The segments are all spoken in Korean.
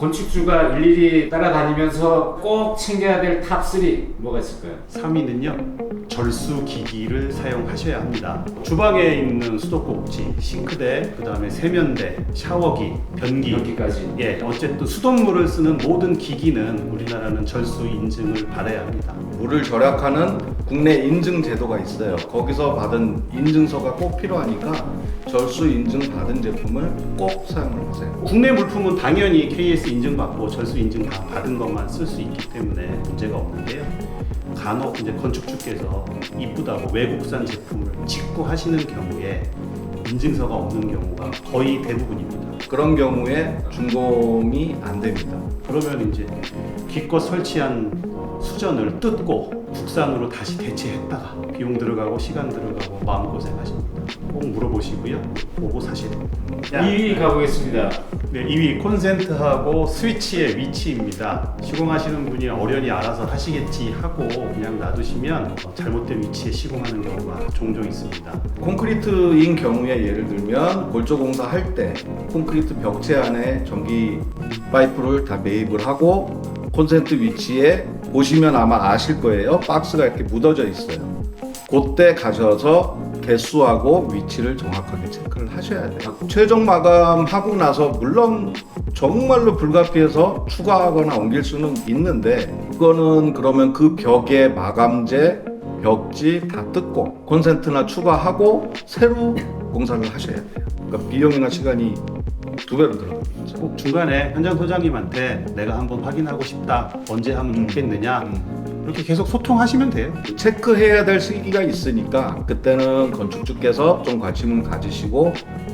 건축주가 일일이 따라다니면서 꼭 챙겨야 될 탑 3 뭐가 있을까요? 3위는요 절수 기기를 사용하셔야 합니다. 주방에 있는 수도꼭지, 싱크대, 그 다음에 세면대, 샤워기, 변기. 여기까지. 예, 어쨌든 수돗물을 쓰는 모든 기기는 우리나라는 절수 인증을 받아야 합니다. 물을 절약하는 국내 인증 제도가 있어요. 거기서 받은 인증서가 꼭 필요하니까 절수 인증 받은 제품을 꼭 사용을 하세요. 국내 물품은 당연히 KS 인증받고 절수 인증 다 받은 것만 쓸 수 있기 때문에 문제가 없는데요. 간혹 이제 건축주께서 이쁘다고 외국산 제품을 직구 하시는 경우에 인증서가 없는 경우가 거의 대부분입니다. 그런 경우에 준공이 안 됩니다. 그러면 이제 기껏 설치한 수전을 뜯고 국산으로 다시 대체했다가 비용 들어가고 시간 들어가고 마음고생 하십니다. 꼭 물어보시고요. 보고 사실. 2위 가보겠습니다. 네, 2위 콘센트하고 스위치의 위치입니다. 시공하시는 분이 어련히 알아서 하시겠지 하고 그냥 놔두시면 어, 잘못된 위치에 시공하는 경우가 종종 있습니다. 콘크리트인 경우에 예를 들면 골조 공사 할 때 콘크리트 벽체 안에 전기 파이프를 다 매입을 하고 콘센트 위치에 보시면 아마 아실 거예요. 박스가 이렇게 묻어져 있어요. 그때 가셔서 개수하고 위치를 정확하게 체크를 하셔야 돼요. 최종 마감하고 나서 물론 정말로 불가피해서 추가하거나 옮길 수는 있는데 그거는 그러면 그 벽에 마감재 벽지 다 뜯고 콘센트나 추가하고 새로 공사를 하셔야 돼요. 그러니까 비용이나 시간이 두 배로 들어갑니다. 꼭 중간에 현장 소장님한테 내가 한번 확인하고 싶다. 언제 하면 좋겠느냐. 이렇게 계속 소통하시면 돼요. 체크해야 될 시기가 있으니까 그때는 건축주께서 좀 관심을 가지시고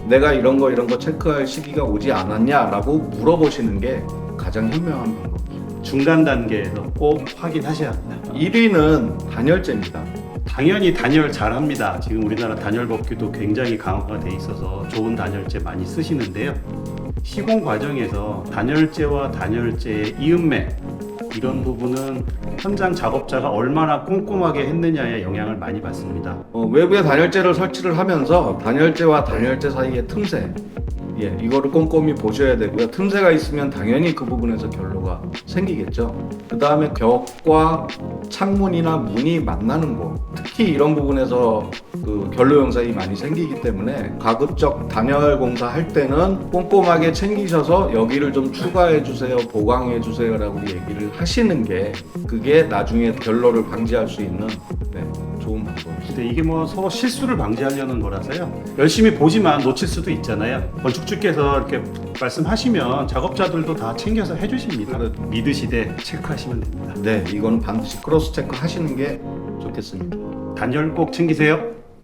내가 이런 거 이런 거 체크할 시기가 오지 않았냐라고 물어보시는 게 가장 현명한 방법입니다. 중간 단계에서 꼭 확인하셔야 합니다. 1위는 단열재입니다. 당연히 단열 잘합니다. 지금 우리나라 단열 법규도 굉장히 강화가 돼 있어서 좋은 단열재 많이 쓰시는데요. 시공 과정에서 단열재와 단열재의 이음매 이런 부분은 현장 작업자가 얼마나 꼼꼼하게 했느냐에 영향을 많이 받습니다. 어, 외부에 단열재를 설치를 하면서 단열재와 단열재 사이의 틈새 예, 이거를 꼼꼼히 보셔야 되고요. 틈새가 있으면 당연히 그 부분에서 결로가 생기겠죠. 그 다음에 벽과 창문이나 문이 만나는 곳, 특히 이런 부분에서 그 결로 현상이 많이 생기기 때문에 가급적 단열 공사 할 때는 꼼꼼하게 챙기셔서 여기를 좀 추가해 주세요, 보강해 주세요라고 얘기를 하시는 게 그게 나중에 결로를 방지할 수 있는 네, 좋은 방법입니다. 근데 이게 뭐 서로 실수를 방지하려는 거라서요. 열심히 보지만 놓칠 수도 있잖아요. 건축주께서 이렇게 말씀하시면 작업자들도 다 챙겨서 해주십니다. 믿으시되 체크하시면 됩니다. 네, 이거는 반드시 크로스 체크 하시는 게 좋겠습니다. 단열 꼭 챙기세요.